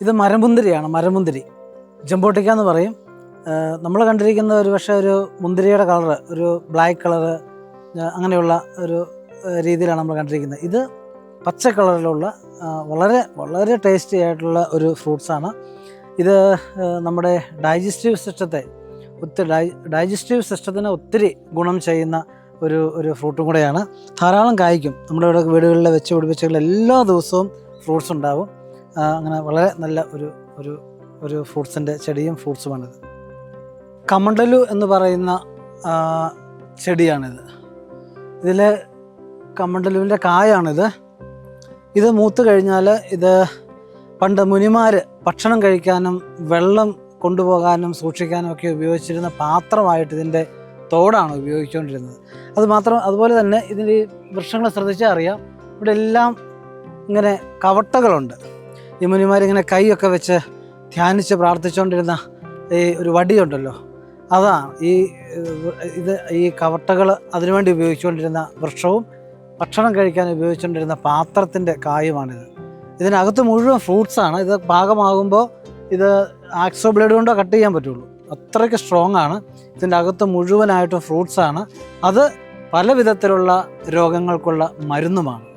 ഇത് മരമുന്തിരിയാണ് മരമുന്തിരി. ജംബോട്ടിക്ക എന്ന് പറയും. നമ്മൾ കണ്ടിരിക്കുന്ന ഒരു പക്ഷേ ഒരു മുന്തിരിയുടെ കളറ് ഒരു ബ്ലാക്ക് കളറ് അങ്ങനെയുള്ള ഒരു രീതിയിലാണ് നമ്മൾ കണ്ടിരിക്കുന്നത്. ഇത് പച്ച കളറിലുള്ള വളരെ വളരെ ടേസ്റ്റി ആയിട്ടുള്ള ഒരു ഫ്രൂട്ട്സാണ് ഇത് നമ്മുടെ ഡൈജസ്റ്റീവ് സിസ്റ്റത്തെ ഒത്തിരി ഡൈ ഡൈജസ്റ്റീവ് സിസ്റ്റത്തിന് ഒത്തിരി ഗുണം ചെയ്യുന്ന ഒരു ഒരു ഫ്രൂട്ടും കൂടെയാണ്. ധാരാളം കായ്ക്കും. നമ്മുടെ ഇവിടെ വീടുകളിലെ വെച്ച് പിടിപ്പിച്ചുള്ള എല്ലാ ദിവസവും ഫ്രൂട്ട്സ് ഉണ്ടാവും. അങ്ങനെ വളരെ നല്ല ഒരു ഒരു ഒരു ഫ്രൂട്ട്സിന്റെ ചെടിയും ഫ്രൂട്ട്സുമാണിത്. കമണ്ടലു എന്ന് പറയുന്ന ചെടിയാണിത്. ഇതിൽ കമണ്ടലുവിന്റെ കായാണിത്. ഇത് മൂത്ത് കഴിഞ്ഞാൽ ഇത് പണ്ട് മുനിമാർ ഭക്ഷണം കഴിക്കാനും വെള്ളം കൊണ്ടുപോകാനും സൂക്ഷിക്കാനും ഒക്കെ ഉപയോഗിച്ചിരുന്ന പാത്രമായിട്ട് ഇതിന്റെ തോടാണ് ഉപയോഗിച്ചുകൊണ്ടിരുന്നത്. അത് മാത്രം അതുപോലെ തന്നെ ഇതിന്റെ വൃക്ഷങ്ങളെ ശ്രദ്ധിച്ചാൽ അറിയാം. ഇവിടെ എല്ലാം ഇങ്ങനെ കവട്ടകളുണ്ട്. ഈ മുനിമാരിങ്ങനെ കൈയൊക്കെ വെച്ച് ധ്യാനിച്ച് പ്രാർത്ഥിച്ചുകൊണ്ടിരുന്ന ഈ ഒരു വടിയുണ്ടല്ലോ. അതാണ് ഈ ഇത് ഈ കവട്ടകൾ അതിനുവേണ്ടി ഉപയോഗിച്ചുകൊണ്ടിരുന്ന വൃക്ഷവും ഭക്ഷണം കഴിക്കാൻ ഉപയോഗിച്ചുകൊണ്ടിരുന്ന പാത്രത്തിന്റെ കായുമാണിത്. ഇതിനകത്ത് മുഴുവൻ ഫ്രൂട്ട്സാണ് ഇത് പാകമാകുമ്പോൾ ഇത് ആക്സോ ബ്ലേഡ് കൊണ്ടോ കട്ട് ചെയ്യാൻ പറ്റുള്ളൂ. അത്രയ്ക്ക് സ്ട്രോങ് ആണ്. ഇതിന്റെ അകത്ത് മുഴുവനായിട്ടും ഫ്രൂട്ട്സാണ് അത് പല വിധത്തിലുള്ള രോഗങ്ങൾക്കുള്ള മരുന്നുമാണ്.